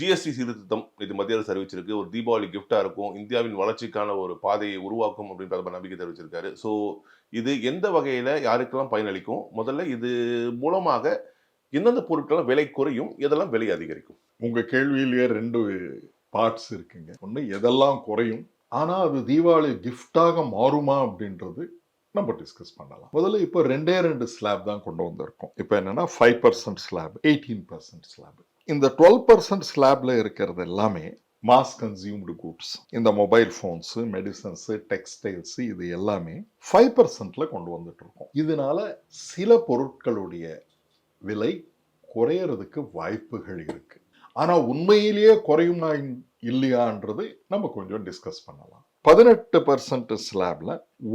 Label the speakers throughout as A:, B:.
A: GST சீர்திருத்தம் இது மத்திய அரசு அறிவிச்சிருக்கு. ஒரு தீபாவளி கிஃப்டாக இருக்கும். இந்தியாவின் வளர்ச்சிக்கான ஒரு பாதையை உருவாக்கும் அப்படின்னு பிரதமர் நம்பிக்கை தெரிவிச்சிருக்காரு. ஸோ இது எந்த வகையில் யாருக்கெல்லாம் பயனளிக்கும்? முதல்ல இது மூலமாக எந்தெந்த பொருட்கள்லாம் விலை குறையும் எதெல்லாம் விலை அதிகரிக்கும்?
B: உங்கள் கேள்வியிலேயே ரெண்டு பார்ட்ஸ் இருக்குங்க. ஒன்று எதெல்லாம் குறையும்? ஆனால் அது தீபாவளி கிஃப்டாக மாறுமா அப்படின்றது நம்ம டிஸ்கஸ் பண்ணலாம். முதல்ல இப்போ ரெண்டே ரெண்டு ஸ்லாப் தான் கொண்டு வந்திருக்கோம். இப்போ என்னன்னா five percent slab eighteen percent slab இந்த டுவெல் பர்சன்ட் ஸ்லாப்ல இருக்கிறது எல்லாமே மாஸ் கன்சியூம்டு குட்ஸ் இந்த மொபைல் ஃபோன்ஸு மெடிசன்ஸு டெக்ஸ்டைல்ஸு இது எல்லாமே ஃபைவ் பர்சன்ட்ல கொண்டு வந்துட்டு இருக்கோம். இதனால சில பொருட்களுடைய விலை குறையறதுக்கு வாய்ப்புகள் இருக்கு. ஆனால் உண்மையிலேயே குறையுமா இல்லையான்றது நம்ம கொஞ்சம் டிஸ்கஸ் பண்ணலாம். பதினெட்டு பர்சன்ட் ஸ்லாப்ல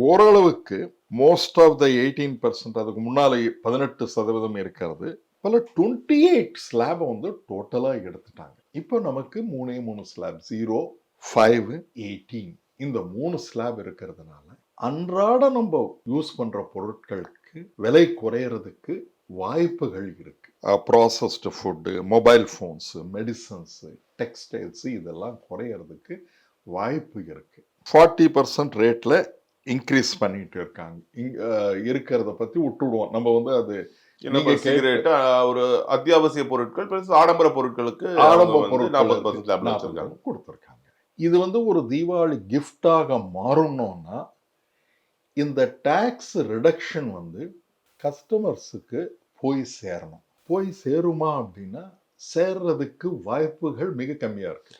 B: ஓரளவுக்கு most of the eighteen percent அதுக்கு முன்னாலே பதினெட்டு சதவீதம் இருக்கிறது பல டுவெண்ட்டி எயிட் ஸ்லாபை வந்து டோட்டலாக எடுத்துட்டாங்க. இப்போ நமக்கு மூணே மூணு ஸ்லாப் ஜீரோ ஃபைவ் எயிட்டீன் இந்த மூணு ஸ்லாப் இருக்கிறதுனால அன்றாட நம்ம யூஸ் பண்ணுற பொருட்களுக்கு விலை குறையிறதுக்கு வாய்ப்புகள் இருக்கு. Processed food mobile phones medicines textiles இதெல்லாம் குறையிறதுக்கு வாய்ப்பு இருக்குது ஃபார்ட்டி பர்சன்ட் ரேட்டில் இன்க்ரீஸ் பண்ணிட்டு இருக்காங்க. இருக்கிறத பற்றி விட்டுடுவோம். நம்ம வந்து அது
A: சிகரெட் ஒரு அத்தியாவசிய பொருட்கள் plus ஆடம்பர பொருட்களுக்கு
B: ஆடம்ப
A: நாற்பது
B: பொருட்கள் கொடுத்துருக்காங்க. இது வந்து ஒரு தீபாவளி கிஃப்டாக மாறணும்னா இந்த டேக்ஸ் ரிடக்ஷன் வந்து கஸ்டமர்ஸுக்கு போய் சேரணும். போய் சேருமா அப்படின்னா சேர்றதுக்கு வாய்ப்புகள் மிக கம்மியா இருக்கு.